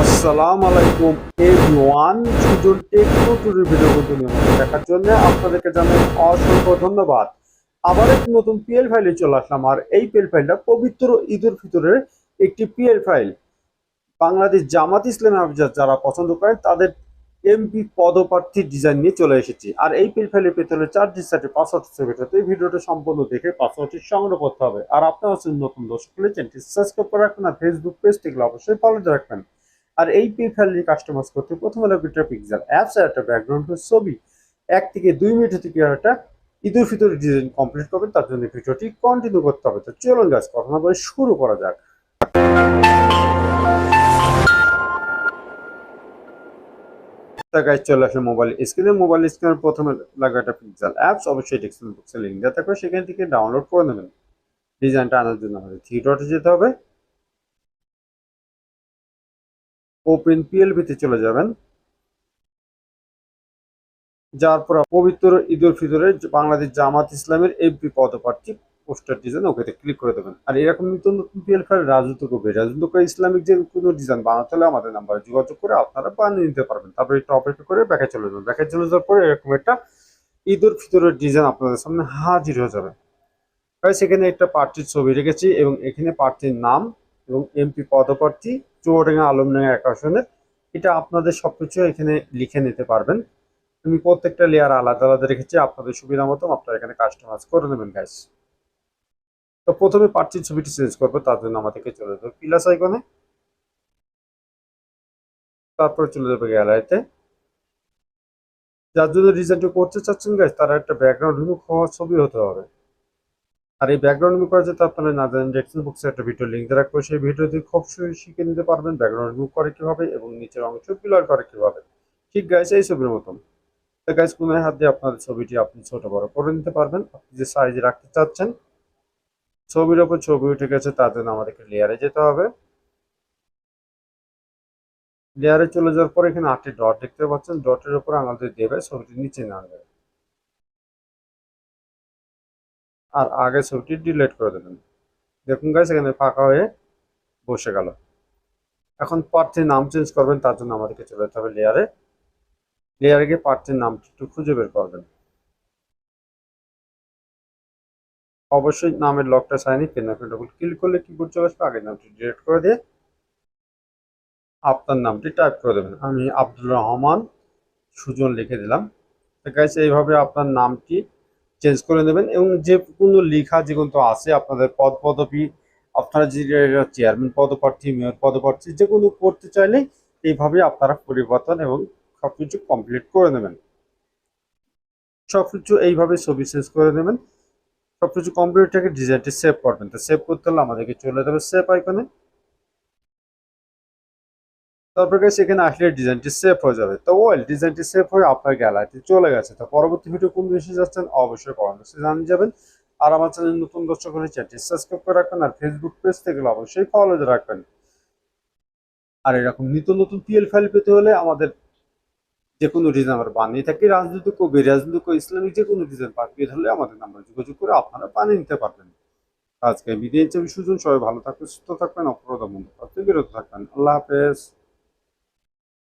আসসালামু আলাইকুম everyone Sujan techno টুরি ভিডিও কন্টিনিউ দেখার জন্য আপনাদেরকে জানাই অসংখ্য ধন্যবাদ। আবার একটি নতুন পিএল ফাইলে চলে আসলাম, আর এই পিএল ফাইলটা পবিত্র ঈদুল ফিতরের একটি পিএল ফাইল বাংলাদেশ জামাত ইসলামী আফজাদ যারা পছন্দ করেন, তাদের এমপি পদপ্রার্থী ডিজাইন নিয়ে চলে এসেছি। আর এই পিএল ফাইলের পেতে হলে চার ডিজিটাতে পাসওয়ার্ড সেভ তো এই ভিডিওটা সম্পূর্ণ দেখে পাসওয়ার্ডটি সংগ্রহ করতে হবে। আর আপনারা হচ্ছেন নতুন দর্শক হলে চ্যানেলটি সাবস্ক্রাইব করে রাখবেন, আর ফেসবুক পেজ অবশ্যই ফলো রাখবেন। আর এই নিয়ে কাস্টমাইজ করতে প্রথমে লাগবে একটা পিক্সেল অ্যাপস একটা ব্যাকগ্রাউন্ডের ছবি। এক থেকে দুই মিনিট থেকে একটা ঈদের ভিতরে ডিজাইন কমপ্লিট করবেন, তার জন্য ভিডিওটি কন্টিনিউ করতে হবে। তো চলুন গাছ কথা বলে শুরু করা যাক। তা চলে আসে মোবাইল স্ক্রিনে মোবাইল স্ক্রিনের প্রথমে লাগবে একটা পিক্সেল অ্যাপস অবশ্যই ডিসক্রিপশন বক্সে লিঙ্ক দেওয়া থাকবে। সেখান থেকে ডাউনলোড করে নেবেন। ডিজাইনটা আনার জন্য হবে থ্রি ডটে যেতে হবে। ওপেন পিএলভিতে চলে যাবেন। যার পর পবিত্র ঈদ উল ফিতরের বাংলাদেশ জামাত ইসলামের এমপি পদপ্রার্থী পোস্টার ডিজাইন ওকেতে ক্লিক করে দেবেন। আর এরকম নতুন নতুন পিএল ফাইল রাজত্ব করবে রাজত্ব করে ইসলামিক যে কোনো ডিজাইন বানাতে হলে আমাদের নাম্বারে যোগাযোগ করে আপনারা বানিয়ে নিতে পারবেন। তারপরে একটু অপেক্ষা করে ব্যাকে চলে যাবেন। ব্যাকে চলে যাওয়ার পরে এরকম একটা ঈদ উল ফিতরের ডিজাইন আপনাদের সামনে হাজির হয়ে যাবে। সেখানে একটা প্রার্থীর ছবি রেখেছি এবং এখানে প্রার্থীর নাম এবং এমপি পদপ্রার্থী চৌডাঙ্গা আলমডাঙ্গা এক আসনের এটা আপনাদের সবকিছু এখানে লিখে নিতে পারবেন। আমি প্রত্যেকটা লেয়ার আলাদা আলাদা রেখেছি, আপনাদের সুবিধা মতো আপনারা এখানে কাস্টমাইজ করে নেবেন গাইস তো প্রথমে প্রার্থীর ছবিটি চেঞ্জ করব, তার জন্য আমাদেরকে চলে যাবে প্লাস আইকনে তারপরে চলে যাবে গ্যালারিতে যার জন্য ডিজাইনটা করতে চাচ্ছেন গাইস তারা একটা ব্যাকগ্রাউন্ড রিমুভ হওয়ার ছবি হতে হবে। আর এই ব্যাকগ্রাউন্ড রিমুভ করা যেতে আপনারা না জানেন ডেসক্রিপশন বক্সে একটা ভিডিও লিঙ্ক দিয়ে রাখব সেই ভিডিওতে খুব সহজে শিখে নিতে পারবেন ব্যাকগ্রাউন্ড রিমুভ করে কীভাবে এবং নিচের অংশ ব্লার করে কীভাবে। ঠিক গাইস এই ছবির মতন। তো গাইস কোনায় হাত দিয়ে আপনাদের ছবিটি আপনি ছোট বড় করে নিতে পারবেন। আপনি যে সাইজে রাখতে চাচ্ছেন, ছবির ওপর ছবি উঠে গেছে, তার জন্য আমাদেরকে লেয়ারে যেতে হবে। লেয়ারে চলে যাওয়ার পর এখানে আটটি ডট দেখতে পাচ্ছেন। ডটের উপর আমাদের দেবে ছবিটি নিচে নামবে আর আগে ছবিটি ডিলিট করে দেবেন। দেখুন গাইস এখানে ফাঁকা হয়ে বসে গেল। এখন প্রার্থীর নাম চেঞ্জ করবেন, তার জন্য আমাদেরকে চলে যেতে হবে লেয়ারে লেয়ারে গিয়ে প্রার্থীর নামটি একটু খুঁজে বের করবেন। অবশ্যই নামের লকটা সাইনি পেন ডবল ক্লিক করলে কি করতে আসবে, আগের নামটি ডিলিট করে দিয়ে আপনার নামটি টাইপ করে দেবেন। আমি আব্দুল রহমান সুজন লিখে দিলাম। গাইস এইভাবে আপনার নামটি চেঞ্জ করে নেবেন এবং যে কোনো লেখা যে কোনো আছে আপনাদের পদ পদবি, আপনারা যে চেয়ারম্যান পদপ্রার্থী মেয়র পদপ্রার্থী, যে কোনো করতে চাইলে এইভাবে আপনারা পরিবর্তন এবং সবকিছু কমপ্লিট করে নেবেন। সবকিছু এইভাবে ছবি চেঞ্জ করে নেবেন। সবকিছু কমপ্লিট থেকে ডিজাইনটি সেভ করবেন তো সেভ করতে হলে আমাদেরকে চলে যাবে সেভ আইকনে তারপর গেছে এখানে আসলে ডিজাইনটি সেভ হয়ে যাবে। তো ওয়েল ডিজাইনটি সেভ হয়ে আপনার গ্যালারিতে চলে গেছে। তো পরবর্তী ভিডিও কোন বেশি যাচ্ছেন, অবশ্যই কমেন্ট বক্সে জানিয়ে যাবেন। আর আমার চ্যানেল নতুন দর্শক হলে চ্যানেলটি সাবস্ক্রাইব করে রাখবেন আর ফেসবুক পেজ থেকে অবশ্যই ফলো রাখবেন। আর এরকম নিত্য নতুন পিএল ফাইল পেতে হলে আমাদের যে কোনো ডিজাইন আমরা বানিয়ে থাকি, রাজনৈতিক ও বেরাজনৈতিক ইসলামিক যে কোনো ডিজাইন পেতে হলে আমাদের নাম্বার যোগাযোগ করে আপনারা বানিয়ে নিতে পারবেন। আজকে বিদায় হিসেবে সুজন। সবাই ভালো থাকবেন, সুস্থ থাকবেন, অপরাধ বিরত থাকবেন। আল্লাহ হাফেজ।